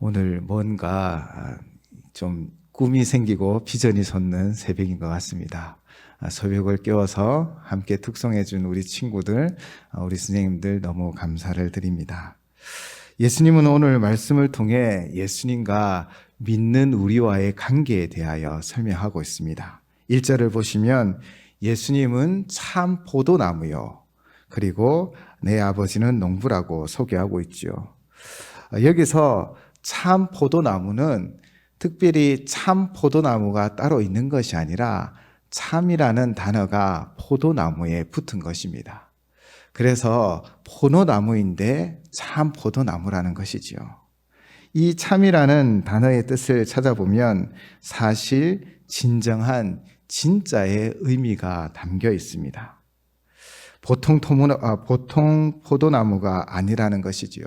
오늘 뭔가 좀 꿈이 생기고 비전이 솟는 새벽인 것 같습니다. 아, 새벽을 깨워서 함께 특송해준 우리 친구들, 아, 우리 선생님들 너무 감사를 드립니다. 예수님은 오늘 말씀을 통해 예수님과 믿는 우리와의 관계에 대하여 설명하고 있습니다. 1절을 보시면 예수님은 참 포도나무요. 그리고 내 아버지는 농부라고 소개하고 있죠. 아, 여기서 참 포도나무는 특별히 참 포도나무가 따로 있는 것이 아니라 참이라는 단어가 포도나무에 붙은 것입니다. 그래서 포도나무인데 참 포도나무라는 것이지요. 이 참이라는 단어의 뜻을 찾아보면 사실 진정한 진짜의 의미가 담겨 있습니다. 보통, 토무, 아, 보통 포도나무가 아니라는 것이지요.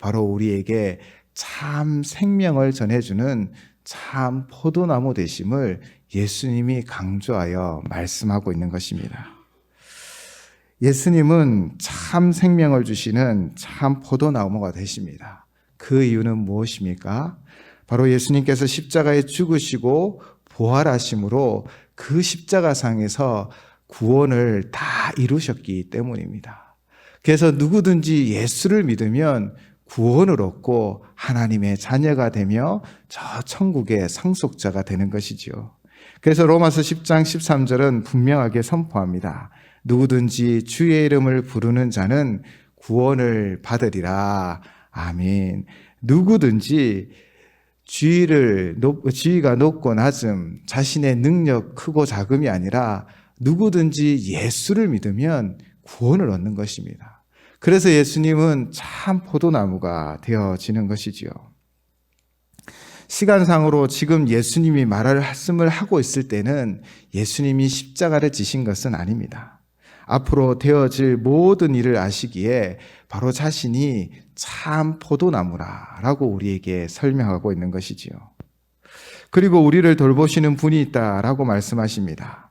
바로 우리에게 참 생명을 전해주는 참 포도나무 되심을 예수님이 강조하여 말씀하고 있는 것입니다. 예수님은 참 생명을 주시는 참 포도나무가 되십니다. 그 이유는 무엇입니까? 바로 예수님께서 십자가에 죽으시고 부활하심으로 그 십자가상에서 구원을 다 이루셨기 때문입니다. 그래서 누구든지 예수를 믿으면 구원을 얻고 하나님의 자녀가 되며 저 천국의 상속자가 되는 것이지요. 그래서 로마서 10장 13절은 분명하게 선포합니다. 누구든지 주의 이름을 부르는 자는 구원을 받으리라. 아멘. 누구든지 주의를 주의가 높고 낮음, 자신의 능력 크고 작음이 아니라 누구든지 예수를 믿으면 구원을 얻는 것입니다. 그래서 예수님은 참 포도나무가 되어지는 것이지요. 시간상으로 지금 예수님이 말씀을 하고 있을 때는 예수님이 십자가를 지신 것은 아닙니다. 앞으로 되어질 모든 일을 아시기에 바로 자신이 참 포도나무라라고 우리에게 설명하고 있는 것이지요. 그리고 우리를 돌보시는 분이 있다라고 말씀하십니다.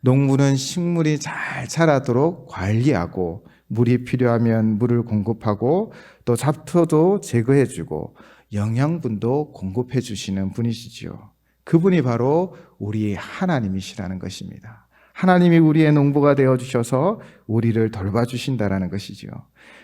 농부는 식물이 잘 자라도록 관리하고 물이 필요하면 물을 공급하고 또 잡초도 제거해 주고 영양분도 공급해 주시는 분이시지요. 그분이 바로 우리 하나님이시라는 것입니다. 하나님이 우리의 농부가 되어 주셔서 우리를 돌봐 주신다라는 것이지요.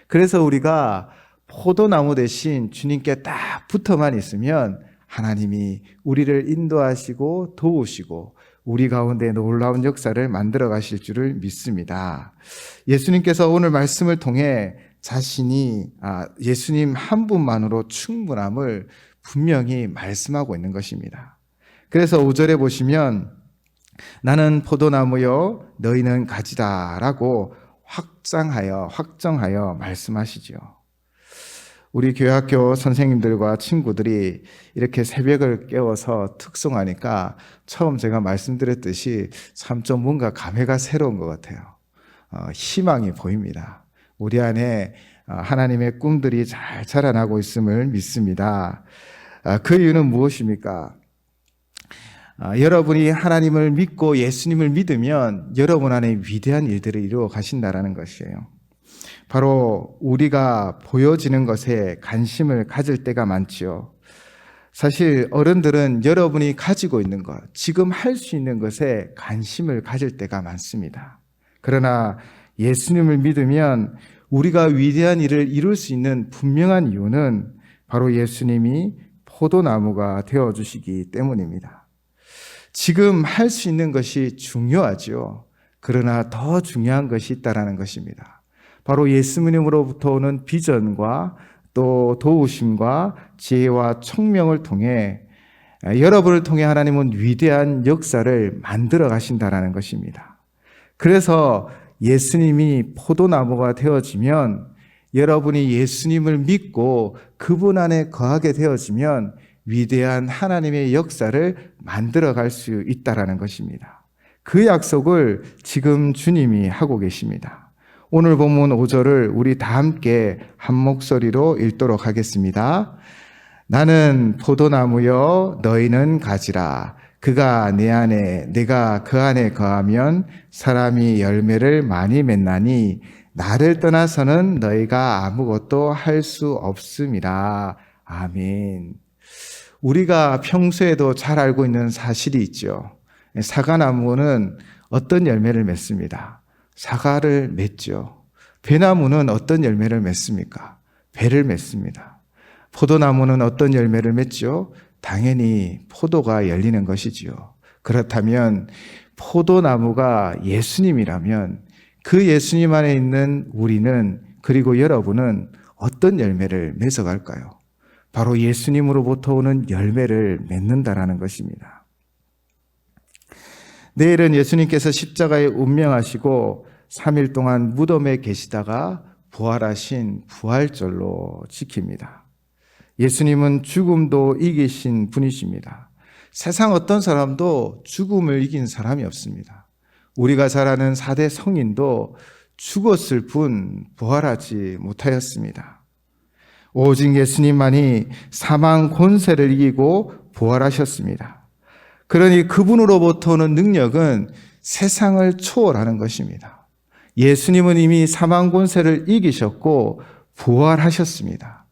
그래서 우리가 포도나무 대신 주님께 딱 붙어만 있으면 하나님이 우리를 인도하시고 도우시고 우리 가운데 놀라운 역사를 만들어 가실 줄을 믿습니다. 예수님께서 오늘 말씀을 통해 자신이 아, 예수님 한 분만으로 충분함을 분명히 말씀하고 있는 것입니다. 그래서 5절에 보시면 나는 포도나무요 너희는 가지다라고 확장하여 확정하여 말씀하시지요. 우리 교회 학교 선생님들과 친구들이 이렇게 새벽을 깨워서 특송하니까 처음 제가 말씀드렸듯이 참 좀 뭔가 감회가 새로운 것 같아요. 어, 희망이 보입니다. 우리 안에 어, 하나님의 꿈들이 잘 자라나고 있음을 믿습니다. 아, 그 이유는 무엇입니까? 아, 여러분이 하나님을 믿고 예수님을 믿으면 여러분 안에 위대한 일들을 이루어 가신다라는 것이에요. 바로 우리가 보여지는 것에 관심을 가질 때가 많지요. 사실 어른들은 여러분이 가지고 있는 것, 지금 할 수 있는 것에 관심을 가질 때가 많습니다. 그러나 예수님을 믿으면 우리가 위대한 일을 이룰 수 있는 분명한 이유는 바로 예수님이 포도나무가 되어 주시기 때문입니다. 지금 할 수 있는 것이 중요하지요. 그러나 더 중요한 것이 있다라는 것입니다. 바로 예수님으로부터 오는 비전과 또 도우심과 지혜와 총명을 통해 여러분을 통해 하나님은 위대한 역사를 만들어 가신다라는 것입니다. 그래서 예수님이 포도나무가 되어지면 여러분이 예수님을 믿고 그분 안에 거하게 되어지면 위대한 하나님의 역사를 만들어 갈 수 있다라는 것입니다. 그 약속을 지금 주님이 하고 계십니다. 오늘 본문 5절을 우리 다 함께 한 목소리로 읽도록 하겠습니다. 나는 포도나무여 너희는 가지라. 그가 내 안에 내가 그 안에 거하면 사람이 열매를 많이 맺나니 나를 떠나서는 너희가 아무것도 할 수 없음이라. 아멘. 우리가 평소에도 잘 알고 있는 사실이 있죠. 사과나무는 어떤 열매를 맺습니다. 사과를 맺죠. 배나무는 어떤 열매를 맺습니까? 배를 맺습니다. 포도나무는 어떤 열매를 맺죠? 당연히 포도가 열리는 것이지요. 그렇다면 포도나무가 예수님이라면 그 예수님 안에 있는 우리는 그리고 여러분은 어떤 열매를 맺어갈까요? 바로 예수님으로부터 오는 열매를 맺는다라는 것입니다. 내일은 예수님께서 십자가에 운명하시고 3일 동안 무덤에 계시다가 부활하신 부활절로 지킵니다. 예수님은 죽음도 이기신 분이십니다. 세상 어떤 사람도 죽음을 이긴 사람이 없습니다. 우리가 잘 아는 4대 성인도 죽었을 뿐 부활하지 못하였습니다. 오직 예수님만이 사망 권세를 이기고 부활하셨습니다. 그러니 그분으로부터 오는 능력은 세상을 초월하는 것입니다. 예수님은 이미 사망 권세를 이기셨고 부활하셨습니다.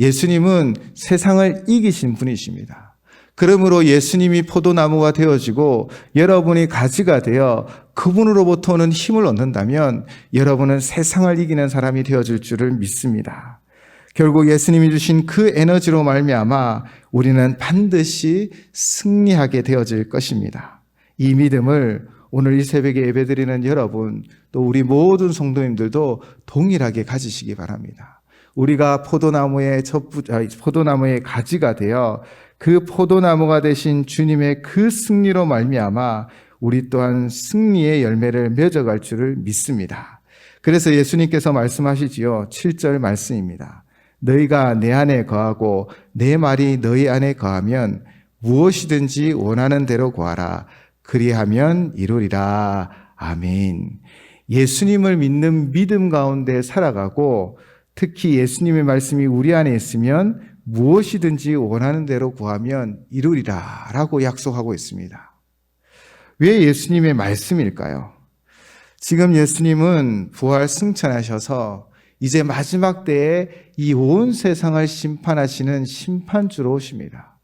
예수님은 세상을 이기신 분이십니다. 그러므로 예수님이 포도나무가 되어지고 여러분이 가지가 되어 그분으로부터 오는 힘을 얻는다면 여러분은 세상을 이기는 사람이 되어질 줄을 믿습니다. 결국 예수님이 주신 그 에너지로 말미암아 우리는 반드시 승리하게 되어질 것입니다. 이 믿음을 오늘 이 새벽에 예배드리는 여러분 또 우리 모든 성도님들도 동일하게 가지시기 바랍니다. 우리가 포도나무의 첩부, 아, 포도나무의 가지가 되어 그 포도나무가 되신 주님의 그 승리로 말미암아 우리 또한 승리의 열매를 맺어갈 줄을 믿습니다. 그래서 예수님께서 말씀하시지요. 7절 말씀입니다. 너희가 내 안에 거하고 내 말이 너희 안에 거하면 무엇이든지 원하는 대로 구하라. 그리하면 이루리라. 아멘. 예수님을 믿는 믿음 가운데 살아가고 특히 예수님의 말씀이 우리 안에 있으면 무엇이든지 원하는 대로 구하면 이루리라 라고 약속하고 있습니다. 왜 예수님의 말씀일까요? 지금 예수님은 부활 승천하셔서 이제 마지막 때에 이 온 세상을 심판하시는 심판주로 오십니다.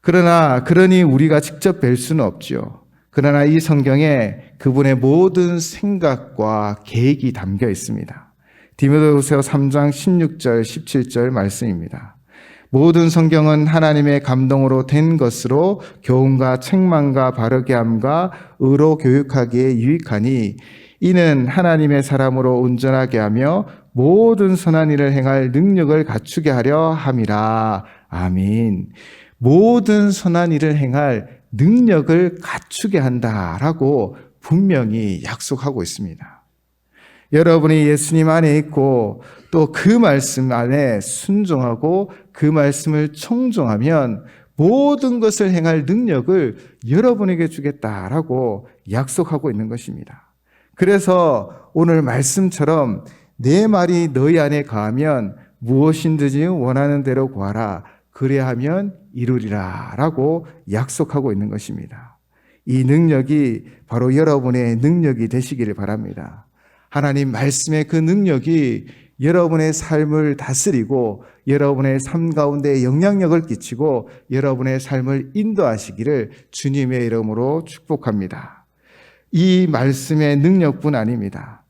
그러나, 그러니 우리가 직접 뵐 수는 없죠. 그러나 이 성경에 그분의 모든 생각과 계획이 담겨 있습니다. 디모데후서 3장 16절 17절 말씀입니다. 모든 성경은 하나님의 감동으로 된 것으로 교훈과 책망과 바르게 함과 의로 교육하기에 유익하니 이는 하나님의 사람으로 온전하게 하며 모든 선한 일을 행할 능력을 갖추게 하려 함이라. 아멘. 모든 선한 일을 행할 능력을 갖추게 한다라고 분명히 약속하고 있습니다. 여러분이 예수님 안에 있고 또 그 말씀 안에 순종하고 그 말씀을 청종하면 모든 것을 행할 능력을 여러분에게 주겠다라고 약속하고 있는 것입니다. 그래서 오늘 말씀처럼 내 말이 너희 안에 가하면 무엇인든지 원하는 대로 구하라. 그래야 하면 이루리라. 라고 약속하고 있는 것입니다. 이 능력이 바로 여러분의 능력이 되시기를 바랍니다. 하나님 말씀의 그 능력이 여러분의 삶을 다스리고 여러분의 삶 가운데 영향력을 끼치고 여러분의 삶을 인도하시기를 주님의 이름으로 축복합니다. 이 말씀의 능력뿐 아닙니다.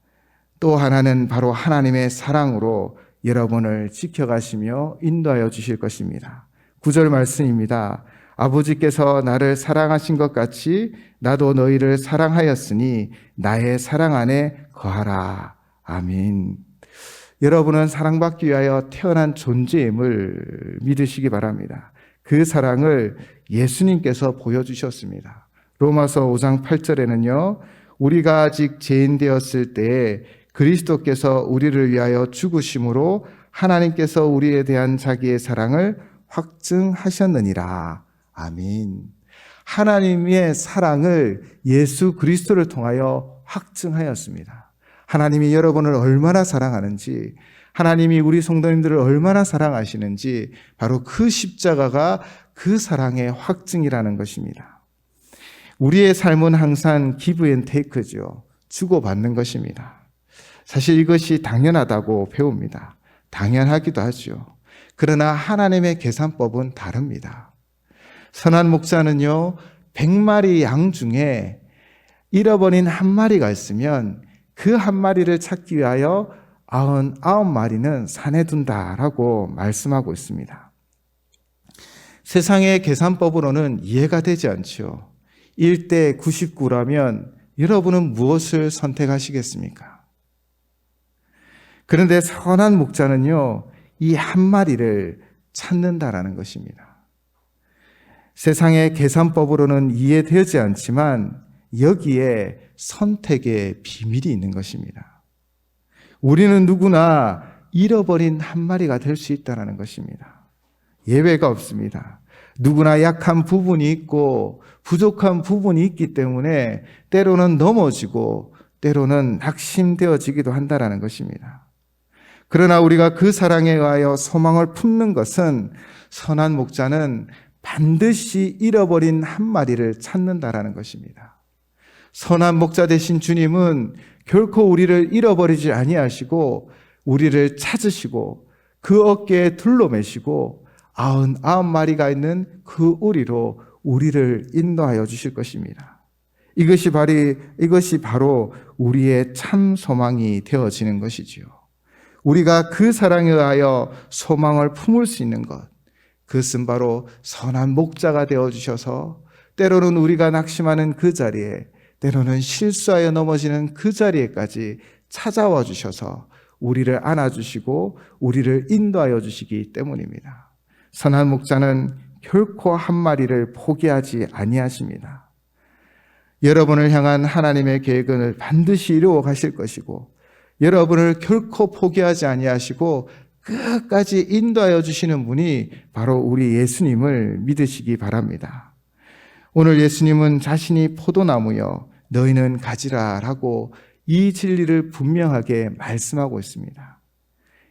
또 하나는 바로 하나님의 사랑으로 여러분을 지켜가시며 인도하여 주실 것입니다. 구절 말씀입니다. 아버지께서 나를 사랑하신 것 같이 나도 너희를 사랑하였으니 나의 사랑 안에 거하라. 아멘. 여러분은 사랑받기 위하여 태어난 존재임을 믿으시기 바랍니다. 그 사랑을 예수님께서 보여주셨습니다. 로마서 5장 8절에는요, 우리가 아직 죄인 되었을 때에 그리스도께서 우리를 위하여 죽으심으로 하나님께서 우리에 대한 자기의 사랑을 확증하셨느니라. 아멘. 하나님의 사랑을 예수 그리스도를 통하여 확증하였습니다. 하나님이 여러분을 얼마나 사랑하는지, 하나님이 우리 성도님들을 얼마나 사랑하시는지, 바로 그 십자가가 그 사랑의 확증이라는 것입니다. 우리의 삶은 항상 기브 앤 테이크죠. 주고받는 것입니다. 사실 이것이 당연하다고 배웁니다. 당연하기도 하죠. 그러나 하나님의 계산법은 다릅니다. 선한 목자는요, 100마리 양 중에 잃어버린 한 마리가 있으면 그 한 마리를 찾기 위하여 99마리는 산에 둔다라고 말씀하고 있습니다. 세상의 계산법으로는 이해가 되지 않죠. 1대 99라면 여러분은 무엇을 선택하시겠습니까? 그런데 선한 목자는요, 이 한 마리를 찾는다라는 것입니다. 세상의 계산법으로는 이해되지 않지만 여기에 선택의 비밀이 있는 것입니다. 우리는 누구나 잃어버린 한 마리가 될 수 있다는 것입니다. 예외가 없습니다. 누구나 약한 부분이 있고 부족한 부분이 있기 때문에 때로는 넘어지고 때로는 낙심되어지기도 한다라는 것입니다. 그러나 우리가 그 사랑에 의하여 소망을 품는 것은 선한 목자는 반드시 잃어버린 한 마리를 찾는다라는 것입니다. 선한 목자 되신 주님은 결코 우리를 잃어버리지 아니하시고 우리를 찾으시고 그 어깨에 둘러매시고 아흔 아홉 마리가 있는 그 우리로 우리를 인도하여 주실 것입니다. 이것이 바로 이것이 바로 우리의 참 소망이 되어지는 것이지요. 우리가 그 사랑에 의하여 소망을 품을 수 있는 것, 그것은 바로 선한 목자가 되어 주셔서 때로는 우리가 낙심하는 그 자리에 때로는 실수하여 넘어지는 그 자리에까지 찾아와 주셔서 우리를 안아주시고 우리를 인도하여 주시기 때문입니다. 선한 목자는 결코 한 마리를 포기하지 아니하십니다. 여러분을 향한 하나님의 계획을 반드시 이루어 가실 것이고 여러분을 결코 포기하지 아니하시고 끝까지 인도하여 주시는 분이 바로 우리 예수님을 믿으시기 바랍니다. 오늘 예수님은 자신이 포도나무여 너희는 가지라라고 이 진리를 분명하게 말씀하고 있습니다.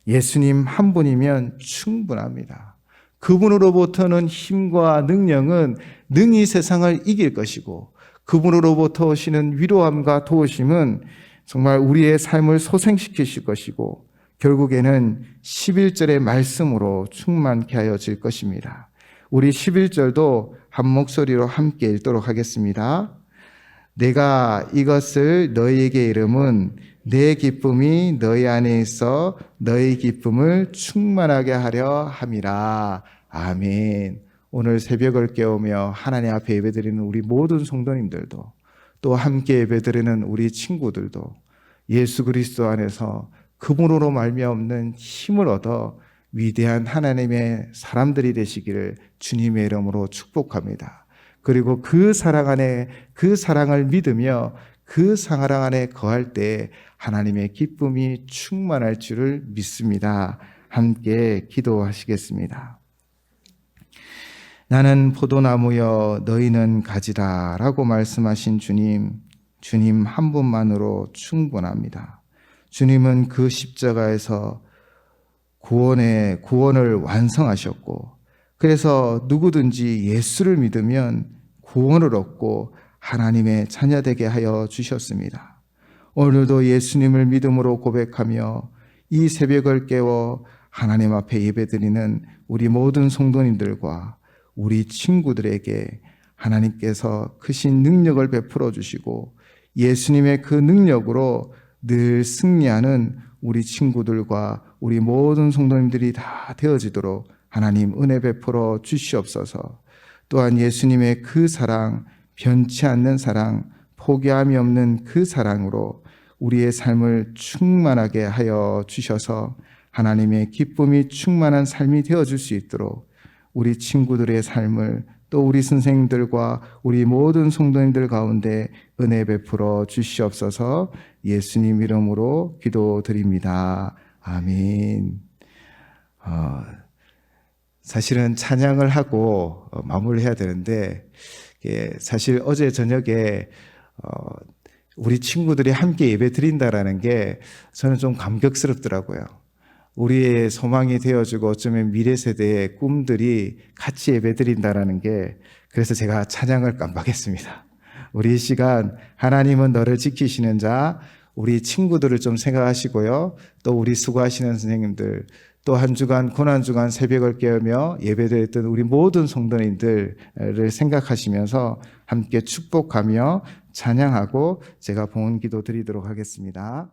예수님 한 분이면 충분합니다. 그분으로부터는 힘과 능력은 능히 세상을 이길 것이고 그분으로부터 오시는 위로함과 도우심은 정말 우리의 삶을 소생시키실 것이고 결국에는 11절의 말씀으로 충만케 하여질 것입니다. 우리 11절도 한 목소리로 함께 읽도록 하겠습니다. 내가 이것을 너희에게 이름은 내 기쁨이 너희 안에 있어 너희 기쁨을 충만하게 하려 함이라. 아멘. 오늘 새벽을 깨우며 하나님 앞에 예배드리는 우리 모든 성도님들도 또 함께 예배드리는 우리 친구들도 예수 그리스도 안에서 그분으로 말미암는 힘을 얻어 위대한 하나님의 사람들이 되시기를 주님의 이름으로 축복합니다. 그리고 그 사랑 안에 그 사랑을 믿으며 그 사랑 안에 거할 때 하나님의 기쁨이 충만할 줄을 믿습니다. 함께 기도하시겠습니다. 나는 포도나무여 너희는 가지라 라고 말씀하신 주님, 주님 한 분만으로 충분합니다. 주님은 그 십자가에서 구원의 구원을 완성하셨고 그래서 누구든지 예수를 믿으면 구원을 얻고 하나님의 자녀되게 하여 주셨습니다. 오늘도 예수님을 믿음으로 고백하며 이 새벽을 깨워 하나님 앞에 예배드리는 우리 모든 성도님들과 우리 친구들에게 하나님께서 크신 능력을 베풀어 주시고 예수님의 그 능력으로 늘 승리하는 우리 친구들과 우리 모든 성도님들이 다 되어지도록 하나님 은혜 베풀어 주시옵소서. 또한 예수님의 그 사랑, 변치 않는 사랑, 포기함이 없는 그 사랑으로 우리의 삶을 충만하게 하여 주셔서 하나님의 기쁨이 충만한 삶이 되어줄 수 있도록 우리 친구들의 삶을 또 우리 선생님들과 우리 모든 성도님들 가운데 은혜 베풀어 주시옵소서 예수님 이름으로 기도드립니다. 아멘. 어, 사실은 찬양을 하고 어, 마무리해야 되는데 예, 사실 어제 저녁에 어, 우리 친구들이 함께 예배 드린다라는 게 저는 좀 감격스럽더라고요. 우리의 소망이 되어주고 어쩌면 미래 세대의 꿈들이 같이 예배 드린다라는 게 그래서 제가 찬양을 깜빡했습니다. 우리 이 시간 하나님은 너를 지키시는 자 우리 친구들을 좀 생각하시고요. 또 우리 수고하시는 선생님들 또 한 주간 고난 주간 새벽을 깨우며 예배드렸던 우리 모든 성도님들을 생각하시면서 함께 축복하며 찬양하고 제가 봉헌 기도 드리도록 하겠습니다.